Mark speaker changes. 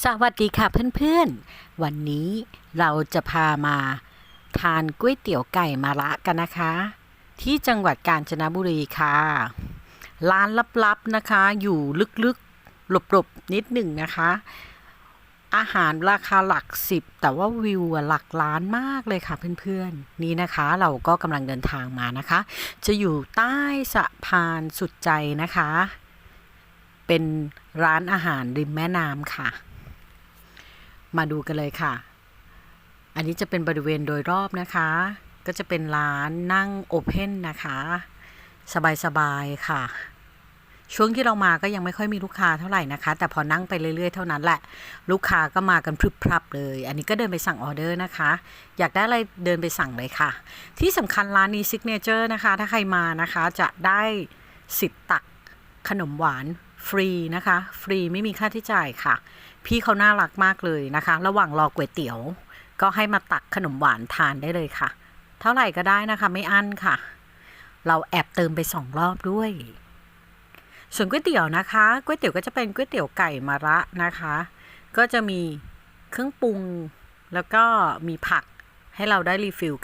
Speaker 1: สวัสดีค่ะเพื่อนๆ วันนี้เราจะพามาทานก๋วยเตี๋ยวไก่มาระกันนะคะ ที่จังหวัดกาญจนบุรีค่ะ ร้านลับๆนะคะ อยู่ลึกๆหลบๆนิดหนึ่งนะคะ อาหารราคาหลักสิบแต่ว่าวิวหลักล้านมากเลยค่ะเพื่อนๆ นี่นะคะเราก็กำลังเดินทางมานะคะ จะอยู่ใต้สะพานสุดใจนะคะ เป็นร้านอาหารริมแม่น้ำค่ะ มาดูกันเลยค่ะ อันนี้จะเป็นบริเวณโดยรอบนะคะ ก็จะเป็นร้านนั่งโอเพนนะคะ สบายๆค่ะ ช่วงที่เรามาก็ยังไม่ค่อยมีลูกค้าเท่าไหร่นะคะ แต่พอนั่งไปเรื่อยๆเท่านั้นแหละ ลูกค้าก็มากันพรึบพรับเลย อันนี้ก็เดินไปสั่งออเดอร์นะคะ อยากได้อะไรเดินไปสั่งเลยค่ะ ที่สำคัญร้านนี้ซิกเนเจอร์นะคะ ถ้าใครมานะคะจะได้สิทธิ์ตักขนมหวาน ฟรีนะคะ ฟรีไม่มีค่าที่จ่ายค่ะ พี่เขาน่ารักมากเลยนะคะ ระหว่างรอก๋วยเตี๋ยว ก็ให้มาตักขนมหวานทานได้เลยค่ะ เท่าไหร่ก็ได้นะคะ ไม่อั้นค่ะ เราแอบเติมไปสองรอบด้วย ส่วนก๋วยเตี๋ยวนะคะก๋วยเตี๋ยวก็จะเป็นก๋วยเตี๋ยวไก่มะระนะคะ ก็จะมีเครื่องปรุงแล้วก็มีผักให้เราได้รีฟิล